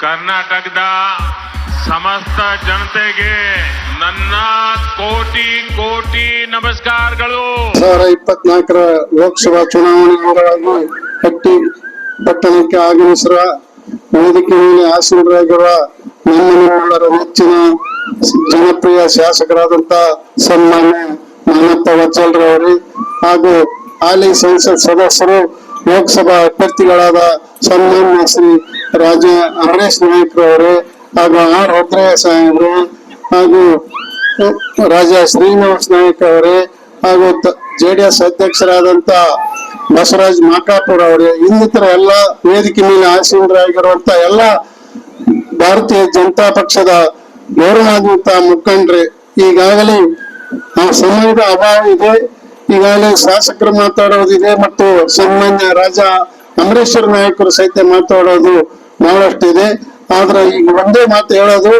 ಕರ್ನಾಟಕದ ಸಮಸ್ತ ಜನತೆಗೆ ನನ್ನ ಕೋಟಿ ಕೋಟಿ ನಮಸ್ಕಾರಗಳು. ಸಾವಿರ ಇಪ್ಪತ್ನಾಲ್ಕರ ಲೋಕಸಭಾ ಚುನಾವಣೆಗಳನ್ನು ಪಟ್ಟಿ ಪಟ್ಟಣಕ್ಕೆ ಆಗಮಿಸಿರುವ ವೇದಿಕೆ ಮೇಲೆ ಆಸೀನರಾಗಿರುವ ನಮ್ಮ ನೆಚ್ಚಿನ ಜನಪ್ರಿಯ ಶಾಸಕರಾದಂತ ಸನ್ಮಾನ್ಯ ಮಾನಪ್ಪ ವಚ್ಚಲ್ರವರಿ ಹಾಗೂ ಹಾಲಿ ಸಂಸತ್ ಸದಸ್ಯರು ಲೋಕಸಭಾ ಅಭ್ಯರ್ಥಿಗಳಾದ ಸನ್ಮಾನ್ಯ ಶ್ರೀ ರಾಜ ಅಮರೇಶ್ ನಾಯ್ಕರವರು ಹಾಗೂ ಆರ್ ರುದ್ರಯ್ಯ ಸಾಹೇಬರು ಹಾಗೂ ರಾಜ ಶ್ರೀನಿವಾಸ್ ನಾಯಕ್ ಅವರೇ ಹಾಗೂ ಜೆ ಡಿ ಎಸ್ ಅಧ್ಯಕ್ಷರಾದಂತ ಬಸವರಾಜ್ ಮಾಕಾಪುರ ಅವರೇ, ಇನ್ನಿತರ ಎಲ್ಲ ವೇದಿಕೆ ಮೇಲೆ ಆಸೀನರಾಗಿರುವಂತ ಎಲ್ಲ ಭಾರತೀಯ ಜನತಾ ಪಕ್ಷದ ಗೌರವಾನ್ವಿತ ಮುಖಂಡ್ರೆ, ಈಗಾಗಲೇ ಆ ಸಮಯದ ಅಭಾವ ಇದೆ. ಈಗಾಗಲೇ ಶಾಸಕರು ಮಾತಾಡೋದಿದೆ ಮತ್ತು ಸನ್ಮಾನ್ಯ ರಾಜ ಅಮರೇಶ್ವರ ನಾಯಕರು ಸಹಿತ ಮಾತಾಡೋದು ಬಹಳಷ್ಟಿದೆ. ಆದ್ರೆ ಈಗ ಒಂದೇ ಮಾತು ಹೇಳೋದು,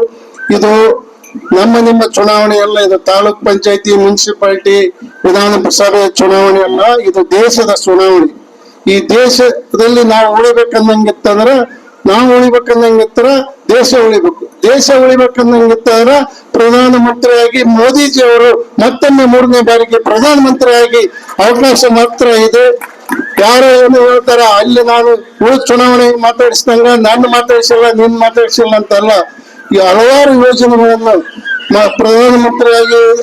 ಇದು ನಮ್ಮ ನಿಮ್ಮ ಚುನಾವಣೆ ಅಲ್ಲ, ಇದು ತಾಲೂಕ್ ಪಂಚಾಯತಿ, ಮುನ್ಸಿಪಾಲಿಟಿ ವಿಧಾನಸಭೆ ಚುನಾವಣೆ ಅಲ್ಲ, ಇದು ದೇಶದ ಚುನಾವಣೆ. ಈ ದೇಶದಲ್ಲಿ ನಾವು ಉಳಿಬೇಕಂದಂಗಿತ್ತಂದ್ರ ನಾವು ಉಳಿಬೇಕಂದಂಗಿತ್ತರ ದೇಶ ಉಳಿಬೇಕು. ದೇಶ ಉಳಿಬೇಕಂದಂಗಿತ್ತಂದ್ರ ಪ್ರಧಾನ ಮಂತ್ರಿಯಾಗಿ ಮೋದಿಜಿ ಅವರು ಮತ್ತೊಮ್ಮೆ ಮೂರನೇ ಬಾರಿಗೆ ಪ್ರಧಾನ ಮಂತ್ರಿಯಾಗಿ ಅವಕಾಶ ಮಾತ್ರ ಇದೆ. ಯಾರೋ ಏನು ಹೇಳ್ತಾರ ಅಲ್ಲಿ ನಾನು ಉಳಿದ ಚುನಾವಣೆ ಮಾತಾಡಿಸಿದಂಗ ನಾನು ಮಾತಾಡಿಸಿಲ್ಲ, ನೀನ್ ಮಾತಾಡಿಸಿಲ್ಲ ಅಂತಲ್ಲ. ಈ ಹಲವಾರು ಯೋಜನೆಗಳನ್ನು ಪ್ರಧಾನ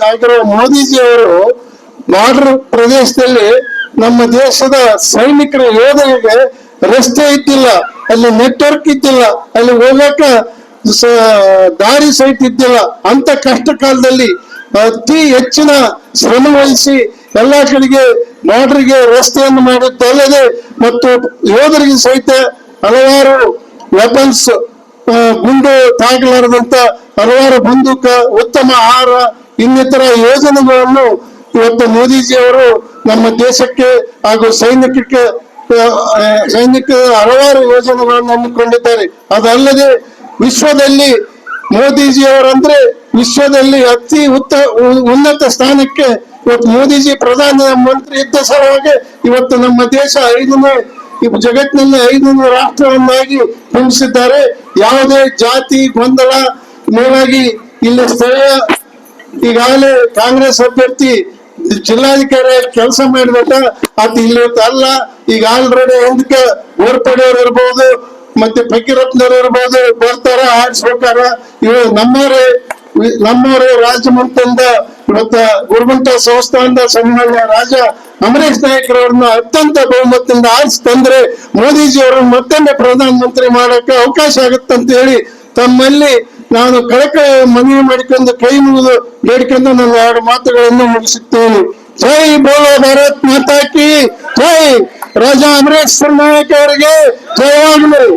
ಆಗಿರೋ ಮೋದಿಜಿ ಅವರು ಬಾರ್ಡರ್ ಪ್ರದೇಶದಲ್ಲಿ ನಮ್ಮ ದೇಶದ ಸೈನಿಕರ ಯೋಧರಿಗೆ ರಸ್ತೆ ಇದ್ದಿಲ್ಲ, ಅಲ್ಲಿ ನೆಟ್ವರ್ಕ್ ಇದ್ದಿಲ್ಲ, ಅಲ್ಲಿ ಹೋಗಕ ದಾರಿ ಸಹಿತ ಇದ್ದಿಲ್ಲ. ಅಂತ ಕಷ್ಟ ಕಾಲದಲ್ಲಿ ಅತಿ ಹೆಚ್ಚಿನ ಶ್ರಮ ವಹಿಸಿ ಎಲ್ಲಾ ಕಡೆಗೆ ಮಾಡ್ರಿಗೆ ರಸ್ತೆಯನ್ನು ಮಾಡುತ್ತಲ್ಲದೆ ಮತ್ತು ಯೋಧರಿಗೆ ಸಹಿತ ಹಲವಾರು ವೆಪನ್ಸ್ ಗುಂಡು ತಾಗಲಾರದಂತ ಹಲವಾರು ಬಂದೂಕ, ಉತ್ತಮ ಆಹಾರ, ಇನ್ನಿತರ ಯೋಜನೆಗಳನ್ನು ಇವತ್ತು ಮೋದಿಜಿ ಅವರು ನಮ್ಮ ದೇಶಕ್ಕೆ ಹಾಗೂ ಸೈನಿಕಕ್ಕೆ ಆ, ಆ, ಸೈನಿಕ ಹಲವಾರು ಯೋಜನೆಗಳನ್ನು ಹಮ್ಮಿಕೊಂಡಿದ್ದಾರೆ. ಅದಲ್ಲದೆ ವಿಶ್ವದಲ್ಲಿ ಮೋದಿಜಿ ಅವರಂದ್ರೆ ವಿಶ್ವದಲ್ಲಿ ಅತಿ ಉತ್ತ ಉನ್ನತ ಸ್ಥಾನಕ್ಕೆ ಇವತ್ತು ಮೋದಿಜಿ ಪ್ರಧಾನ ಮಂತ್ರಿ ಇದ್ದ ಸಲುವಾಗಿ ಇವತ್ತು ನಮ್ಮ ದೇಶ ಐದನೇ ಜಗತ್ತಿನಲ್ಲಿ ಐದನೇ ರಾಷ್ಟ್ರವನ್ನಾಗಿ ಬಿಂಬಿಸಿದ್ದಾರೆ ಯಾವುದೇ ಜಾತಿ ಗೊಂದಲ ಮೇಲಾಗಿ ಇಲ್ಲಿ. ಸ್ಥಳೀಯ ಈಗಾಗಲೇ ಕಾಂಗ್ರೆಸ್ ಅಭ್ಯರ್ಥಿ ಜಿಲ್ಲಾಧಿಕಾರಿ ಕೆಲಸ ಮಾಡಿದಾಗ ಅದು ಇಲ್ಲಿ ಅಲ್ಲ. ಈಗ ಆಲ್ರೆಡಿ ಹಿಂದಕ್ಕೆ ಓರ್ಪಡೆಯವ್ರು ಇರ್ಬೋದು, ಮತ್ತೆ ಫಕೀರಪ್ಪನವ್ರು ಇರ್ಬೋದು, ಬರ್ತಾರ ಆಡ್ಸ್ಬೇಕಾರ ಇವು ನಮ್ಮವರೇ, ನಮ್ಮವರು ರಾಜಮಂತ್ರಿಯಿಂದ ಇವತ್ತ ಗುರುಮಂಟ ಸಂಸ್ಥಾನದ ಸಮ್ಮೇಳನ ರಾಜ ಅಮರೇಶ್ ನಾಯಕರವ್ರನ್ನ ಅತ್ಯಂತ ಬಹುಮತದಿಂದ ಆರಿಸಿ ತಂದ್ರೆ ಮೋದಿಜಿ ಅವರನ್ನು ಮತ್ತೊಮ್ಮೆ ಪ್ರಧಾನ ಮಂತ್ರಿ ಮಾಡಕ್ಕೆ ಅವಕಾಶ ಆಗುತ್ತಂತ ಹೇಳಿ ತಮ್ಮಲ್ಲಿ ನಾನು ಕಳಕ ಮನವಿ ಮಾಡಿಕೊಂಡು ಕೈ ಮುಗಿದು ಬೇಡಿಕೊಂಡು ನನ್ನ ಎರಡು ಮಾತುಗಳನ್ನು ಮುಗಿಸುತ್ತೇನೆ. ಜೈ ಬೋಲೋ ಭಾರತ್ ಮಾತಾಕಿ ಜೈ. ರಾಜ ಅಮರೇಶ್ವರ ನಾಯಕ್ ಅವರಿಗೆ ಜಯವಾಗಲಿ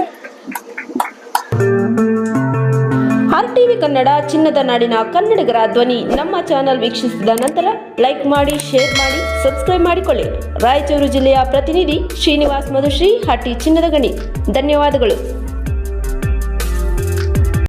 ಟಿವಿ ಕನ್ನಡ ಚಿನ್ನದ ನಾಡಿನ ಕನ್ನಡಿಗರ ಧ್ವನಿ ನಮ್ಮ ಚಾನೆಲ್ ವೀಕ್ಷಿಸಿದ ನಂತರ ಲೈಕ್ ಮಾಡಿ, ಶೇರ್ ಮಾಡಿ, ಸಬ್ಸ್ಕ್ರೈಬ್ ಮಾಡಿಕೊಳ್ಳಿ. ರಾಯಚೂರು ಜಿಲ್ಲೆಯ ಪ್ರತಿನಿಧಿ ಶ್ರೀನಿವಾಸ್ ಮಧುಶ್ರೀ ಹಟ್ಟಿ ಚಿನ್ನದ ಗಣಿ. ಧನ್ಯವಾದಗಳು.